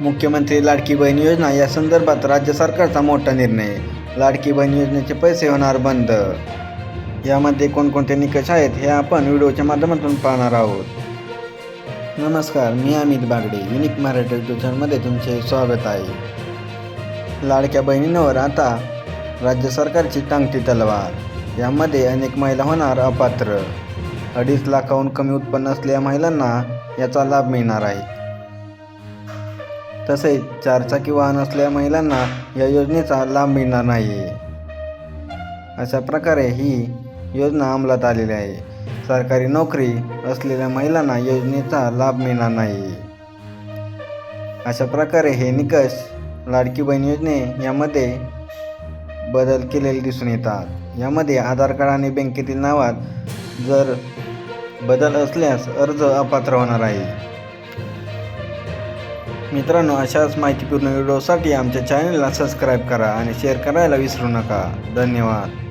मुख्यमंत्री लाडकी बहीण योजना या संदर्भात राज्य सरकारचा मोठा निर्णय. लाडकी बहीण योजनेचे पैसे होणार बंद. यामध्ये कोणकोणते निकष आहेत हे आपण व्हिडिओच्या माध्यमातून पाहणार आहोत. नमस्कार मी अमित बागडे युनिक मराठी ट्युशनमध्ये तुमचे स्वागत आहे. लाडक्या बहिणींवर आता राज्य सरकारची टांगती तलवार. यामध्ये अनेक महिला होणार अपात्र. अडीच लाखाहून कमी उत्पन्न असलेल्या महिलांना याचा लाभ मिळणार आहे. तसेच चारचाकी वाहन असलेल्या महिलांना या योजनेचा लाभ मिळणार नाही. अशा प्रकारे ही योजना अंमलात आलेली आहे. सरकारी नोकरी असलेल्या महिलांना योजनेचा लाभ मिळणार नाही. अशा प्रकारे हे निकष लाडकी बहीण योजने यामध्ये बदल केलेले दिसून येतात. यामध्ये आधार कार्ड आणि बँकेतील नावात जर बदल असल्यास अर्ज अपात्र होणार आहे. मित्रांनो अशाच माहितीपूर्ण व्हिडिओसाठी आमच्या चॅनलला सबस्क्राईब करा आणि शेअर करायला विसरू नका. धन्यवाद.